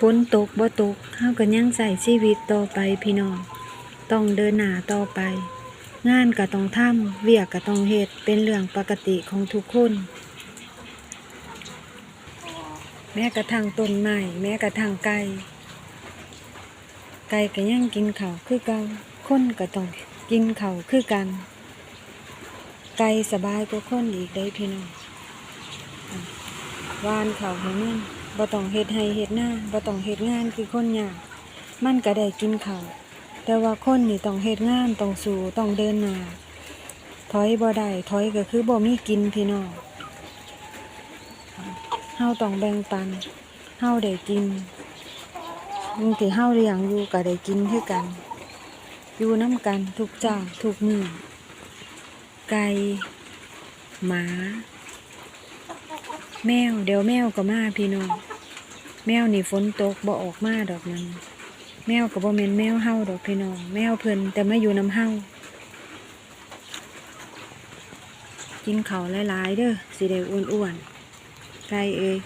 ฝนตกบ่ตกเฮาก็ยังใช้ชีวิตต่อไปพี่น้อง ต้องเดินหน้าต่อไป งานก็ต้องทำเวียกก็ต้องเฮ็ดเป็นเรื่องปกติของทุกคน แม้กระทั่งต้นไม้แม้กระทั่งไก่ไก่ก็ยังกินข้าวคือเก่าคนก็ต้องกินข้าวคือกัน ไก่สบายกว่าคนอีกได้พี่น้องวานข้าวให้มัน บ่ต้องเฮ็ดให้เฮ็ดหน้าบ่ต้องเฮ็ดงานคือคนยากมันก็ได้กินข้าวแต่ว่าคนนี่ต้องเฮ็ดงานต้องสู้ต้องเดินหน้าถอยบ่ได้ถอยก็คือบ่มีกินพี่น้องเฮาต้องแบ่งปันเฮาได้กินมึงที่เฮาเลี้ยงอยู่ก็ได้กินคือกัน อยู่น้ำกันทุกเจ้าทุกมือไก่หมา แมวเดี๋ยวแมวก็มาพี่น้องแมวนี่ฝนตกบ่ออกมาดอกมันแมวกับ่แมนแมวเห่าดอกพี่น้องแมวเพิ่นแต่ไม่อยู่น้ำเห่ากินเขาหลายๆเด้อสิได้อ้วนๆไก่เอ้ย